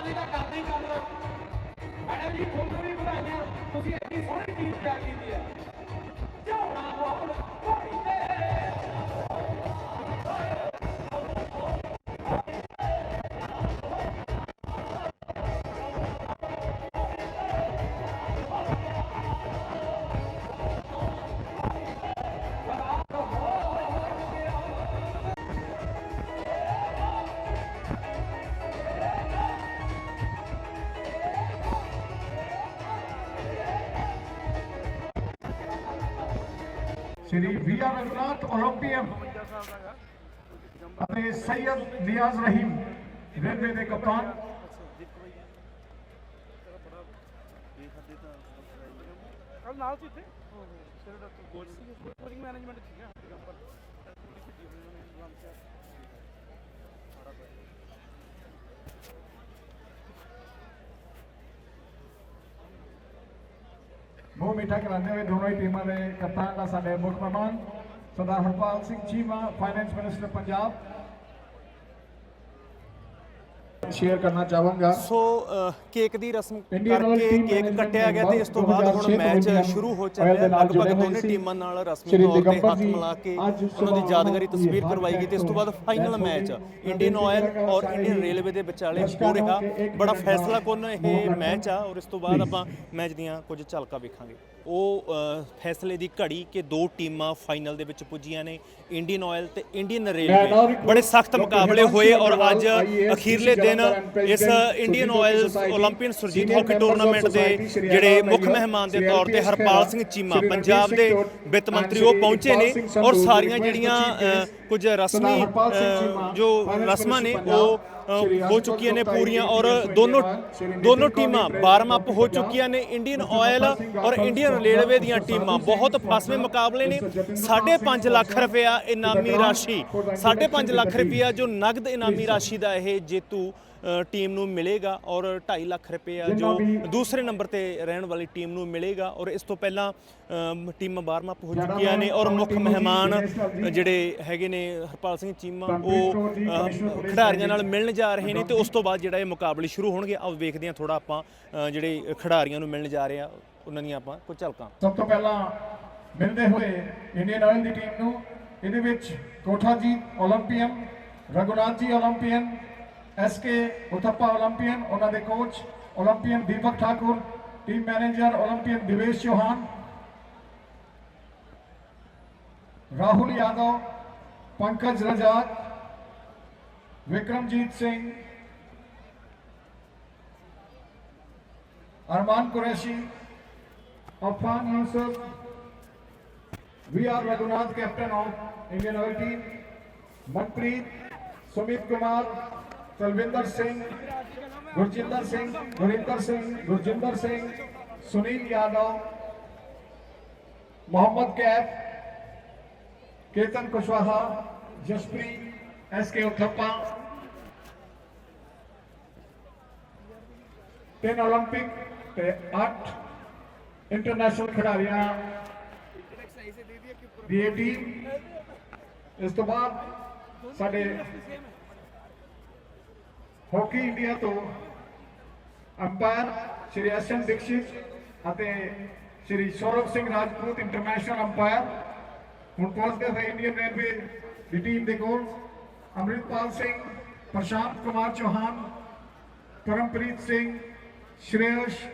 ਆਪਾਂ ਤਾਂ ਕਰਦੇ ਹੀ ਕੰਮ ਮੈਡਮ ਜੀ ਤੁਹਾਨੂੰ ਵੀ ਵਧਾਈਆਂ ਤੁਸੀਂ ਇੰਨੀ ਸੋਹਣੀ ਚੀਜ਼ ਤਿਆਰ ਕੀਤੀ ਹੈ। ਝੋਣਾ ਬੋਲ ਸ਼੍ਰੀ ਵੀ ਆਰ ਰਘੁਨਾਥ 올림픽 ਅਤੇ ਸੈਯਦ ਨਿਆਜ਼ ਰਹੀਮ ਰੇਲਵੇ ਦੇ ਕਪਤਾਨ ਕੱਲ ਨਾਲ ਸੀ ਇੱਥੇ ਸਿਰ ਡਾਕਟਰ ਕੋਚ ਸੀ ਕੋਚਿੰਗ ਮੈਨੇਜਮੈਂਟ ਸੀਗਾ ਜੰਪਰ ਮੂੰਹ ਮਿੱਠਾ ਕਰਾਉਂਦੇ ਹੋਏ ਦੋਨੋਂ ਹੀ ਟੀਮਾਂ ਦੇ ਕਪਤਾਨ ਦਾ ਸਾਡੇ ਮੁੱਖ ਮਹਿਮਾਨ Sardar Harpal Singh Cheema finance minister Punjab share ਕਰਨਾ ਚਾਹਾਂਗਾ ਸੋ ਕੇਕ ਦੀ ਰਸਮ ਕਰਕੇ ਕੇਕ ਕੱਟਿਆ ਗਿਆ ਤੇ ਇਸ ਤੋਂ ਬਾਅਦ ਹੁਣ ਮੈਚ ਸ਼ੁਰੂ ਹੋ ਚੱਲਿਆ ਲਗਭਗ ਦੋਨੇ। ਟੀਮਾਂ ਨਾਲ ਰਸਮੀ ਤੌਰ ਤੇ ਹੱਥ ਮਿਲਾ ਕੇ ਉਹਨਾਂ ਦੀ ਯਾਦਗਾਰੀ ਤਸਵੀਰ ਕਰਵਾਈ ਗਈ ਤੇ ਇਸ ਤੋਂ ਬਾਅਦ ਫਾਈਨਲ ਮੈਚ। ਇੰਡੀਅਨ ਆਇਲ ਔਰ ਇੰਡੀਅਨ ਰੇਲਵੇ ਦੇ ਵਿਚਾਲੇ ਹੋ ਰਿਹਾ ਬੜਾ ਫੈਸਲਾ ਕੁੰਨ ਇਹ। ਮੈਚ ਆ ਔਰ ਇਸ ਤੋਂ ਬਾਅਦ। ਆਪਾਂ ਮੈਚ ਦੀਆਂ ਕੁਝ ਝਲਕਾਂ ਵੇਖਾਂਗੇ ਉਹ ਅ, ਫੈਸਲੇ ਦੀ ਘੜੀ ਕਿ ਦੋ ਟੀਮਾਂ ਫਾਈਨਲ ਦੇ ਵਿੱਚ ਪੁੱਜੀਆਂ ਨੇ ਇੰਡੀਅਨ ਆਇਲ ਤੇ ਇੰਡੀਅਨ ਰੇਲਵੇ ਬੜੇ ਸਖਤ ਮੁਕਾਬਲੇ ਹੋਏ ਔਰ ਅੱਜ ਅਖੀਰਲੇ ਦਿਨ ਇਸ Indian oil 올림픽 Surjit hockey tournament ਦੇ ਜਿਹੜੇ ਮੁੱਖ ਮਹਿਮਾਨ ਦੇ ਤੌਰ ਤੇ ਹਰਪਾਲ ਸਿੰਘ ਚੀਮਾ ਪੰਜਾਬ ਦੇ ਵਿੱਤ ਮੰਤਰੀ ਉਹ ਪਹੁੰਚੇ ਨੇ ਔਰ ਸਾਰੀਆਂ ਜਿਹੜੀਆਂ ਅ, ਕੁਝ ਰਸਮੀ ਜੋ ਰਸਮਾਂ ਨੇ ਉਹ ਹੋ ਚੁੱਕੀਆਂ ਨੇ ਪੂਰੀਆਂ ਔਰ ਦੋਨੋਂ ਦੋਨੋਂ ਟੀਮਾਂ ਵਾਰਮ ਅਪ ਹੋ ਚੁੱਕੀਆਂ ਨੇ ਇੰਡੀਅਨ ਆਇਲ ਔਰ ਇੰਡੀਅਨ ਰੇਲਵੇ ਦੀਆਂ ਟੀਮਾਂ ਬਹੁਤ ਫਾਸਵੇਂ ਮੁਕਾਬਲੇ ਨੇ 5.5 ਲੱਖ ਰੁਪਇਆ ਇਨਾਮੀ ਰਾਸ਼ੀ 5.5 ਲੱਖ ਰੁਪਇਆ ਜੋ ਨਗਦ ਇਨਾਮੀ ਰਾਸ਼ੀ ਦਾ ਇਹ ਜੇਤੂ ਟੀਮ ਨੂੰ ਮਿਲੇਗਾ ਔਰ 2.5 ਲੱਖ ਰੁਪਇਆ ਜੋ ਦੂਸਰੇ ਨੰਬਰ ਤੇ ਰਹਿਣ ਵਾਲੀ ਟੀਮ ਨੂੰ ਮਿਲੇਗਾ ਔਰ ਇਸ ਤੋਂ ਪਹਿਲਾਂ ਅਮ, ਟੀਮਾਂ ਵਾਰਮ ਅਪ ਹੋ ਚੁੱਕੀਆਂ ਨੇ ਔਰ ਮੁੱਖ ਮਹਿਮਾਨ ਅ, ਜਿਹੜੇ ਹੈਗੇ ਨੇ ਹਰਪਾਲ ਸਿੰਘ ਚੀਮਾ ਉਹ ਅ, ਖਿਡਾਰੀਆਂ ਨਾਲ ਮਿਲਣ ਜਾ ਰਹੇ ਨੇ ਤੇ ਉਸ ਤੋਂ ਬਾਅਦ ਜਿਹੜਾ ਇਹ ਮੁਕਾਬਲੇ ਸ਼ੁਰੂ ਹੋਣਗੇ ਆਓ ਵੇਖਦੇ ਹਾਂ ਥੋੜਾ ਆਪਾਂ ਅ, ਜਿਹੜੇ ਖਿਡਾਰੀਆਂ ਨੂੰ ਮਿਲਣ ਜਾ ਰਹੇ ਆ ਉਹਨਾਂ ਦੀਆਂ ਆਪਾਂ ਕੁਝ ਝਲਕਾਂ ਸਭ ਤੋਂ ਪਹਿਲਾਂ ਮਿਲਦੇ ਹੋਏ ਇੰਡੀਅਨ ਆਇਲ ਦੀ ਟੀਮ ਨੂੰ ਇਹਦੇ ਵਿੱਚ ਕੋਠਾ ਜੀ 올림픽 ਰਘੁਨਾਥ ਜੀ 올림픽 ਐਸਕੇ ਉਥੱਪਾ 올림픽 ਉਹਨਾਂ ਦੇ coach 올림픽 Deepak Thakur team manager 올림픽 Divesh Chauhan Rahul Yadav Pankaj Rajak Vikramjit Singh Arman Qureshi Afan Yusuf, we are Raghunath, captain of Indian Oil team. Manpreet, Sumit Kumar, Talvinder Singh, Gurjinder Singh, Gurinder Singh, Gurjinder Singh, Sunil Yadav, Mohammad Kaif, Ketan Kushwaha, Jasprit, S.K. Uthappa, 10 Olympic ਤੇ 8 international ਖਿਡਾਰੀਆਂ ਦੀ ਇਹ team ਇਸ ਤੋਂ ਬਾਅਦ ਸਾਡੇ hockey India ਤੋਂ umpire Shri S Dikshit ਅਤੇ Shri Saurav Singh Rajput international umpire. ਹੁਣ ਪਹੁੰਚਦੇ ਹੋਏ ਇੰਡੀਅਨ ਰੇਲਵੇ ਦੀ ਟੀਮ ਦੇ ਕੋਲ Amritpal Singh, Prashant Kumar Chauhan, Parampreet Singh, Shreyash,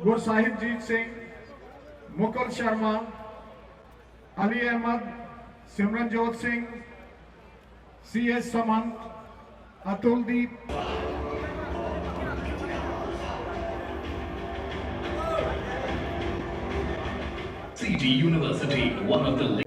Gursahibjit Singh, Mukul Sharma, Ali Ahmed, Simranjot Singh, C S Samant Atuldeep CG University, one of the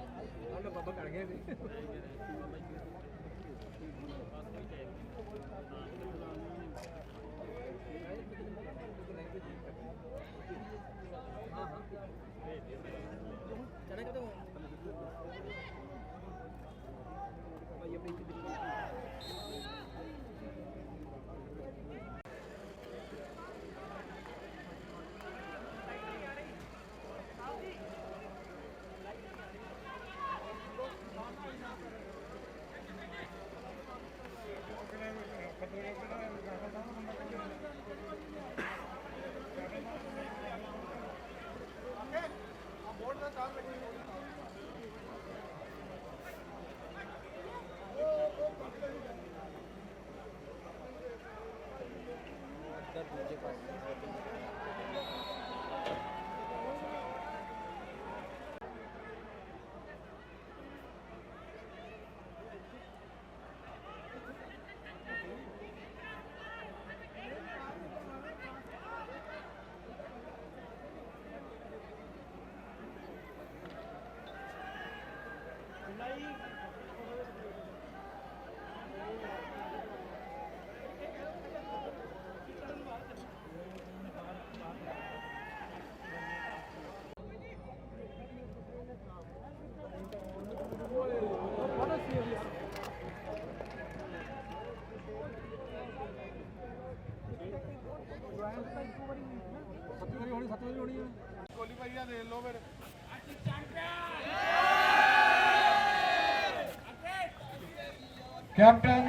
ਉਹਨੇ ਬਾਬਾ ਕਰ ਗਏ ਸੀ ਕੈਪਟਨ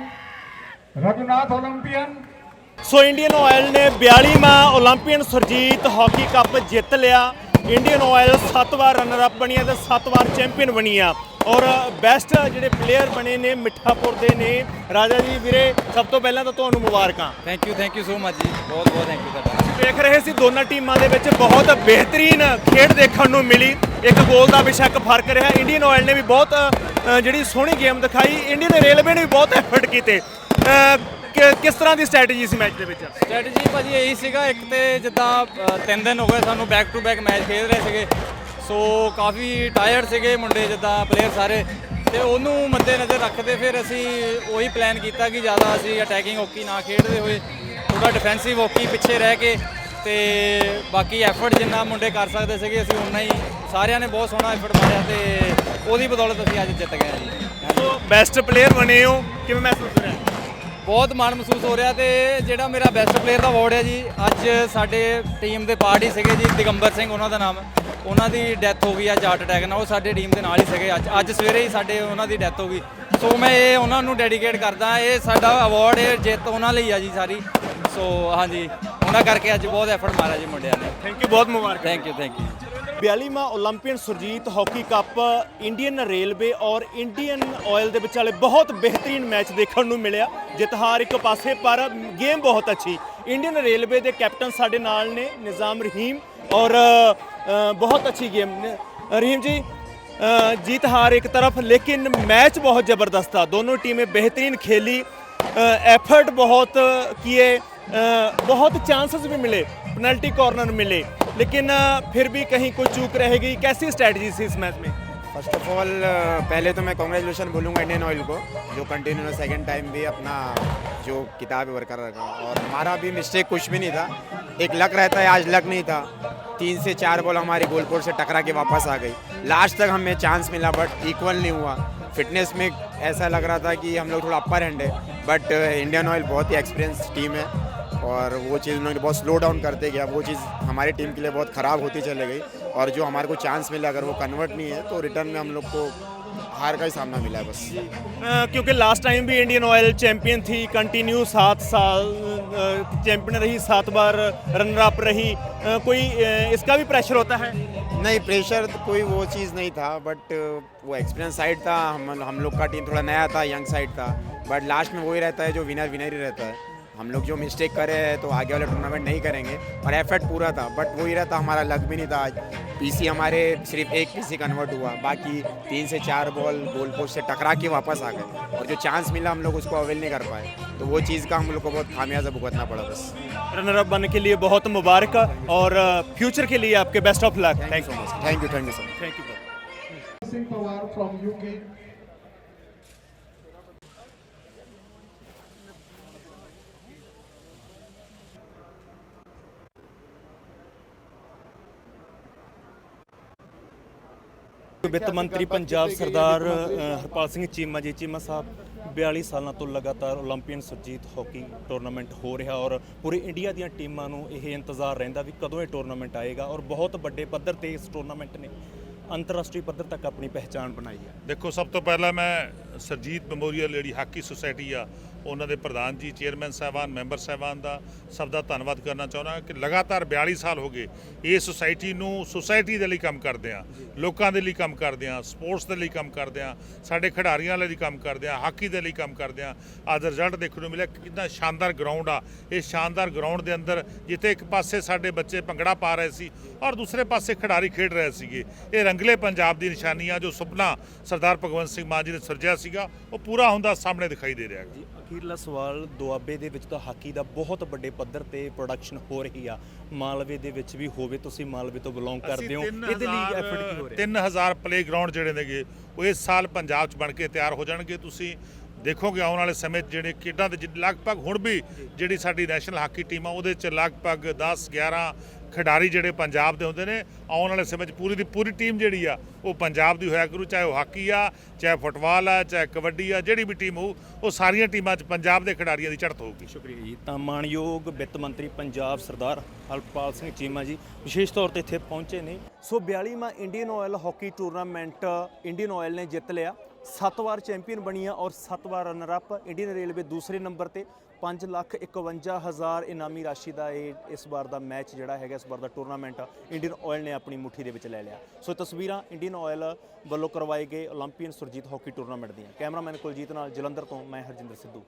ਰਗੁਨਾਥ 올림픽ਨ ਸੋ ਇੰਡੀਅਨ ਆਇਲ ਨੇ 42ਵਾਂ 올림픽ਨ ਸਰਜੀਤ ਹਾਕੀ ਕੱਪ ਜਿੱਤ ਲਿਆ। ਇੰਡੀਅਨ ਆਇਲ 7 ਵਾਰ ਰਨਰ ਅਪ ਬਣੀ ਹੈ ਤੇ 7 ਵਾਰ ਚੈਂਪੀਅਨ ਬਣੀ ਆ। ਔਰ ਬੈਸਟ ਜਿਹੜੇ ਪਲੇਅਰ ਬਣੇ ਨੇ ਮਿੱਠਾਪੁਰ ਦੇ ਨੇ। ਰਾਜਾ ਜੀ ਵੀਰੇ ਸਭ ਤੋਂ ਪਹਿਲਾਂ ਤਾਂ ਤੁਹਾਨੂੰ ਮੁਬਾਰਕਾਂ। Thank you thank you so much ji. ਬਹੁਤ ਬਹੁਤ ਥੈਂਕ ਯੂ ਤੁਹਾਡਾ। ਦੇਖ ਰਹੇ ਸੀ ਦੋਨਾਂ ਟੀਮਾਂ ਦੇ ਵਿੱਚ ਬਹੁਤ ਬਿਹਤਰੀਨ ਖੇਡ ਦੇਖਣ ਨੂੰ ਮਿਲੀ। ਇੱਕ ਗੋਲ ਦਾ ਬੇਸ਼ੱਕ ਫ਼ਰਕ ਰਿਹਾ। ਇੰਡੀਅਨ ਆਇਲ ਨੇ ਵੀ ਬਹੁਤ ਅ, ਜਿਹੜੀ ਸੋਹਣੀ ਗੇਮ ਦਿਖਾਈ। ਇੰਡੀਅਨ ਰੇਲਵੇ ਨੇ ਵੀ ਬਹੁਤ ਐਫਰਟ ਕੀਤੇ। ਅ, ਕਿ- ਕਿਸ ਤਰ੍ਹਾਂ ਦੀ ਸਟ੍ਰੈਟਜੀ ਸੀ ਮੈਚ ਦੇ ਵਿੱਚ? ਸਟ੍ਰੈਟਜੀ ਭਾਜੀ ਇਹੀ ਸੀਗਾ। ਇੱਕ ਤੇ ਜਿੱਦਾਂ ਅ, ਤਿੰਨ ਦਿਨ ਹੋ ਗਏ ਸਾਨੂੰ ਬੈਕ ਟੂ ਬੈਕ ਮੈਚ ਖੇਡ ਰਹੇ ਸੀਗੇ। ਸੋ ਕਾਫੀ ਟਾਇਰਡ ਸੀਗੇ ਮੁੰਡੇ ਜਿੱਦਾਂ ਪਲੇਅਰ ਸਾਰੇ ਤੇ ਉਹਨੂੰ ਮੱਦੇ ਨਜ਼ਰ ਰੱਖਦੇ ਫਿਰ ਅਸੀਂ ਉਹੀ ਪਲਾਨ ਕੀਤਾ ਕਿ ਜ਼ਿਆਦਾ ਅਸੀਂ ਅਟੈਕਿੰਗ ਹਾਕੀ ਨਾ ਖੇਡਦੇ ਹੋਏ ਥੋੜਾ ਡਿਫੈਂਸਿਵ ਹਾਕੀ ਪਿੱਛੇ ਰਹਿ ਕੇ ਤੇ ਬਾਕੀ ਐਫਰਟ ਜਿੰਨਾ ਮੁੰਡੇ ਕਰ ਸਕਦੇ ਸੀਗੇ ਅਸੀਂ ਉਨਾ ਹੀ ਸਾਰਿਆਂ ਨੇ ਬਹੁਤ ਸੋਹਣਾ ਐਫਰਟ ਮਾਰਿਆ ਤੇ ਉਹਦੀ ਬਦੌਲਤ ਅਸੀਂ ਅੱਜ ਜਿੱਤ ਗਏ ਜੀ। ਸੋ ਬੈਸਟ ਪਲੇਅਰ ਬਣੇ ਹੋ ਕਿਵੇਂ ਮਹਿਸੂਸ ਹੋ ਰਿਹਾ? ਬਹੁਤ ਮਾਣ ਮਹਿਸੂਸ ਹੋ ਰਿਹਾ ਤੇ ਜਿਹੜਾ ਮੇਰਾ ਬੈਸਟ ਪਲੇਅਰ ਦਾ ਅਵਾਰਡ ਹੈ ਜੀ ਅੱਜ ਸਾਡੇ ਟੀਮ ਦੇ ਪਾਰਟੀ ਸੀਗੇ ਜੀ ਦਿਗੰਬਰ ਸਿੰਘ ਉਹਨਾਂ ਦਾ ਨਾਮ। ਹੈ ਉਹਨਾਂ ਦੀ ਡੈਥ ਹੋ ਗਈ ਆ ਹਾਰਟ ਅਟੈਕ ਨਾਲ। ਉਹ ਸਾਡੇ ਟੀਮ ਦੇ ਨਾਲ ਹੀ ਸੀਗੇ। ਅੱਜ ਅੱਜ ਸਵੇਰੇ ਹੀ ਸਾਡੇ ਉਹਨਾਂ ਦੀ ਡੈਥ ਹੋ ਗਈ। ਸੋ ਮੈਂ ਇਹ ਉਹਨਾਂ ਨੂੰ ਡੈਡੀਕੇਟ ਕਰਦਾ ਇਹ ਸਾਡਾ ਅਵਾਰਡ ਇਹ ਜਿੱਤ ਉਹਨਾਂ ਲਈ ਆ ਜੀ ਸਾਰੀ। ਸੋ ਹਾਂਜੀ ਉਹਨਾਂ ਕਰਕੇ ਅੱਜ ਬਹੁਤ ਐਫਰਟ ਮਾਰਿਆ ਜੀ ਮੁੰਡਿਆਂ ਨੇ। ਥੈਂਕ ਯੂ ਬਹੁਤ ਮੁਬਾਰਕ। ਥੈਂਕ ਯੂ ਥੈਂਕ ਯੂ 42ਵਾਂ 올림픽ਨ Surjit hockey cup Indian railway ਔਰ ਇੰਡੀਅਨ ਆਇਲ ਦੇ ਵਿਚਾਲੇ ਬਹੁਤ ਬਿਹਤਰੀਨ ਮੈਚ ਦੇਖਣ ਨੂੰ ਮਿਲਿਆ। ਜਿੱਤ ਹਾਰ ਇੱਕ ਪਾਸੇ ਪਰ ਗੇਮ ਬਹੁਤ ਅੱਛੀ। ਇੰਡੀਅਨ ਰੇਲਵੇ ਦੇ ਕੈਪਟਨ ਸਾਡੇ ਨਾਲ ਨੇ ਨਿਜ਼ਾਮ ਰਹੀਮ। और बहुत अच्छी गेम। रहीम जी जीत हार एक तरफ़, लेकिन मैच बहुत ज़बरदस्त था। दोनों टीमें बेहतरीन खेली एफर्ट बहुत किए बहुत चांसेस भी मिले पेनल्टी कॉर्नर मिले। लेकिन फिर भी कहीं कोई चूक रहेगी। कैसी स्ट्रैटेजी थी इस मैच में? फ़र्स्ट ऑफ़ ऑल पहले तो मैं कॉन्ग्रेचुलेसन बोलूँगा इंडियन ऑयल को, जो कंटिन्यू सेकेंड टाइम भी अपना, जो किताब है बरकरार रखा। और हमारा भी मिस्टेक कुछ भी नहीं था। एक लक रहता है आज लक नहीं था। तीन से चार बॉल हमारी गोल पोस्ट से टकरा के वापस आ गई। लास्ट तक हमें चांस मिला बट इक्वल नहीं हुआ। फिटनेस में ऐसा लग रहा था कि हम लोग थोड़ा अपर हैंड है। बट इंडियन ऑयल बहुत ही एक्सपीरियंस टीम है और वो चीज़ उन्होंने बहुत स्लो डाउन करते गया। वो चीज़ हमारी टीम के लिए बहुत ख़राब होती चले गई और जो हमारे को चांस मिला अगर वो कन्वर्ट नहीं है तो रिटर्न में हम लोग को हार का ही सामना मिला है बस। अ, क्योंकि लास्ट टाइम भी इंडियन ऑयल चैंपियन थी कंटिन्यू सात साल चैंपियन रही सात बार रनर अप रही अ, कोई अ, इसका भी प्रेशर होता है नहीं प्रेशर तो कोई वो चीज़ नहीं था बट वो एक्सपीरियंस साइड था हम हम लोग का टीम थोड़ा नया था यंग साइड था बट लास्ट में वही रहता है जो विनर विनर ही रहता है हम लोग जो मिस्टेक करे हैं तो आगे वाले टूर्नामेंट नहीं करेंगे। और एफर्ट पूरा था बट वही रहता हमारा लक भी नहीं था आज। पीसी हमारे सिर्फ़ एक पीसी कन्वर्ट हुआ बाकी तीन से चार बॉल गोल पोस्ट से टकरा के वापस आ गए। और जो चांस मिला हम लोग उसको अवेल नहीं कर पाए। तो वो चीज़ का हम लोग को बहुत खामियाजा भुगतना पड़ा बस। रनर अप बनने के लिए बहुत मुबारक और फ्यूचर के लिए आपके best of luck thank you so much thank you thank you so much thank you Singh Pawar from UK. ਵਿੱਤ ਮੰਤਰੀ ਪੰਜਾਬ ਸਰਦਾਰ ਹਰਪਾਲ ਸਿੰਘ ਚੀਮਾ ਜੀ ਚੀਮਾ ਸਾਹਿਬ 42 ਸਾਲਾਂ ਤੋਂ ਲਗਾਤਾਰ 올림픽ਨ ਸੁਰਜੀਤ ਹਾਕੀ ਟੂਰਨਾਮੈਂਟ ਹੋ ਰਿਹਾ ਔਰ ਪੂਰੇ ਇੰਡੀਆ ਦੀਆਂ ਟੀਮਾਂ ਨੂੰ ਇਹ ਇੰਤਜ਼ਾਰ ਰਹਿੰਦਾ ਵੀ ਕਦੋਂ ਇਹ ਟੂਰਨਾਮੈਂਟ ਆਏਗਾ ਔਰ ਬਹੁਤ ਵੱਡੇ ਪੱਧਰ ਤੇ ਇਸ ਟੂਰਨਾਮੈਂਟ ਨੇ ਅੰਤਰਰਾਸ਼ਟਰੀ ਪੱਧਰ ਤੱਕ ਆਪਣੀ ਪਹਿਚਾਣ ਬਣਾਈ ਹੈ। ਦੇਖੋ ਸਭ ਤੋਂ ਪਹਿਲਾਂ ਮੈਂ Surjit memorial lady hockey society ਆ ਉਹਨਾਂ ਦੇ ਪ੍ਰਧਾਨ ਜੀ, ਚੇਅਰਮੈਨ ਸਾਹਿਬਾਨ, ਮੈਂਬਰ ਸਾਹਿਬਾਨ ਦਾ ਸਭ ਦਾ ਧੰਨਵਾਦ ਕਰਨਾ ਚਾਹੁੰਦਾ ਕਿ ਲਗਾਤਾਰ 42 ਸਾਲ ਹੋ ਗਏ ਇਹ ਸੁਸਾਇਟੀ ਨੂੰ ਸੁਸਾਇਟੀ ਦੇ ਲਈ ਕੰਮ ਕਰਦੇ ਆ ਲੋਕਾਂ ਦੇ ਲਈ ਕੰਮ ਕਰਦੇ ਆ ਸਪੋਰਟਸ ਦੇ ਲਈ ਕੰਮ ਕਰਦੇ ਆ ਸਾਡੇ ਖਿਡਾਰੀਆਂ ਲਈ ਕੰਮ ਕਰਦੇ ਆ ਹਾਕੀ ਦੇ ਲਈ ਕੰਮ ਕਰਦੇ ਆ ਅੱਜ ਰਿਜ਼ਲਟ ਦੇਖਣ ਨੂੰ ਮਿਲਿਆ ਕਿੰਨਾ ਸ਼ਾਨਦਾਰ ਗਰਾਊਂਡ ਆ। ਇਹ ਸ਼ਾਨਦਾਰ ਗਰਾਊਂਡ ਦੇ ਅੰਦਰ ਜਿੱਥੇ ਇੱਕ ਪਾਸੇ ਸਾਡੇ ਬੱਚੇ ਭੰਗੜਾ ਪਾ ਰਹੇ ਸੀ ਔਰ ਦੂਸਰੇ ਪਾਸੇ ਖਿਡਾਰੀ ਖੇਡ ਰਹੇ ਸੀਗੇ। ਇਹ ਰੰਗਲੇ ਪੰਜਾਬ ਦੀ ਨਿਸ਼ਾਨੀ ਆ ਜੋ ਸੁਪਨਾ ਸਰਦਾਰ ਭਗਵੰਤ ਸਿੰਘ ਮਾਨ ਜੀ ਨੇ ਸਿਰਜਿਆ ਸੀਗਾ, ਉਹ ਪੂਰਾ ਹੁੰਦਾ ਸਾਹਮਣੇ ਦਿਖਾਈ ਦੇ ਰਿਹਾ ਹੈ ਜੀ ਅਖੀਰਲਾ ਸਵਾਲ ਦੁਆਬੇ ਦੇ ਵਿੱਚ ਤਾਂ ਹਾਕੀ ਦਾ ਬਹੁਤ ਵੱਡੇ ਪੱਧਰ ਤੇ ਪ੍ਰੋਡਕਸ਼ਨ ਹੋ ਰਹੀ ਆ। ਮਾਲਵੇ ਦੇ ਵਿੱਚ ਵੀ ਹੋਵੇ ਤੁਸੀਂ ਮਾਲਵੇ ਤੋਂ ਬਿਲੋਂਗ ਕਰਦੇ ਹੋ। ਇਹਦੇ ਲਈ ਐਫਰਟ ਕੀ ਹੋ ਰਿਹਾ? 3000 ਪਲੇਗਰਾਉਂਡ ਜਿਹੜੇ ਨੇਗੇ ਉਹ ਇਸ ਸਾਲ ਪੰਜਾਬ 'ਚ ਬਣ ਕੇ ਤਿਆਰ ਹੋ ਜਾਣਗੇ। ਤੁਸੀਂ ਦੇਖੋਗੇ ਆਉਣ ਵਾਲੇ ਸਮੇਂ 'ਚ ਜਿਹੜੇ ਖੇਡਾਂ ਦੇ ਜਿ- ਲਗਭਗ ਹੁਣ ਵੀ ਜਿਹੜੀ ਸਾਡੀ ਨੈਸ਼ਨਲ ਹਾਕੀ ਟੀਮ ਆ ਉਹਦੇ 'ਚ ਲਗਭਗ 10 11 ਖਿਡਾਰੀ ਜਿਹੜੇ ਪੰਜਾਬ ਦੇ ਹੁੰਦੇ ਨੇ ਆਉਣ ਵਾਲੇ ਸਮੇਂ 'ਚ ਪੂਰੀ ਦੀ ਪੂਰੀ ਟੀਮ ਜਿਹੜੀ ਆ ਉਹ ਪੰਜਾਬ ਦੀ ਹੋਇਆ ਕਰੂ ਚਾਹੇ ਉਹ ਹਾਕੀ ਆ ਚਾਹੇ ਫੁੱਟਬਾਲ ਆ ਚਾਹੇ ਕਬੱਡੀ ਆ ਜਿਹੜੀ ਵੀ ਟੀਮ ਹੋਊ ਉਹ ਸਾਰੀਆਂ ਟੀਮਾਂ 'ਚ ਪੰਜਾਬ ਦੇ ਖਿਡਾਰੀਆਂ ਦੀ ਚੜ੍ਹਤ ਹੋਊਗੀ। ਸ਼ੁਕਰੀਆ ਜੀ। ਤਾਂ ਮਾਨਯੋਗ ਵਿੱਤ ਮੰਤਰੀ ਪੰਜਾਬ ਸਰਦਾਰ ਹਰਪਾਲ ਸਿੰਘ ਚੀਮਾ ਜੀ ਵਿਸ਼ੇਸ਼ ਤੌਰ ਤੇ ਇੱਥੇ ਪਹੁੰਚੇ ਨੇ। So 42ਵਾਂ Indian Oil hockey tournament Indian Oil ਨੇ ਜਿੱਤ ਲਿਆ। 7 ਵਾਰ ਚੈਂਪੀਅਨ ਬਣੀ ਆ ਔਰ 7 ਵਾਰ ਰਨਰ ਅਪ ਇੰਡੀਅਨ ਰੇਲਵੇ ਦੂਸਰੇ ਨੰਬਰ ਤੇ 5 ਲੱਖ 51 ਹਜ਼ਾਰ ਇਨਾਮੀ ਰਾਸ਼ੀ ਦਾ ਇਹ ਇਸ ਵਾਰ ਦਾ ਮੈਚ ਜਿਹੜਾ ਹੈਗਾ ਇਸ ਵਾਰ ਦਾ ਟੂਰਨਾਮੈਂਟ ਇੰਡੀਅਨ ਆਇਲ ਨੇ ਆਪਣੀ ਮੁੱਠੀ ਦੇ ਵਿੱਚ ਲੈ ਲਿਆ ਸੋ ਇਹ ਤਸਵੀਰਾਂ ਇੰਡੀਅਨ ਆਇਲ ਵੱਲੋਂ ਕਰਵਾਏ ਗਏ 올림픽 ਸੁਰਜੀਤ ਹਾਕੀ ਟੂਰਨਾਮੈਂਟ ਦੀਆਂ ਕੈਮਰਾਮੈਨ ਕੁਲਜੀਤ ਨਾਲ ਜਲੰਧਰ ਤੋਂ ਮੈਂ ਹਰਜਿੰਦਰ ਸਿੱਧੂ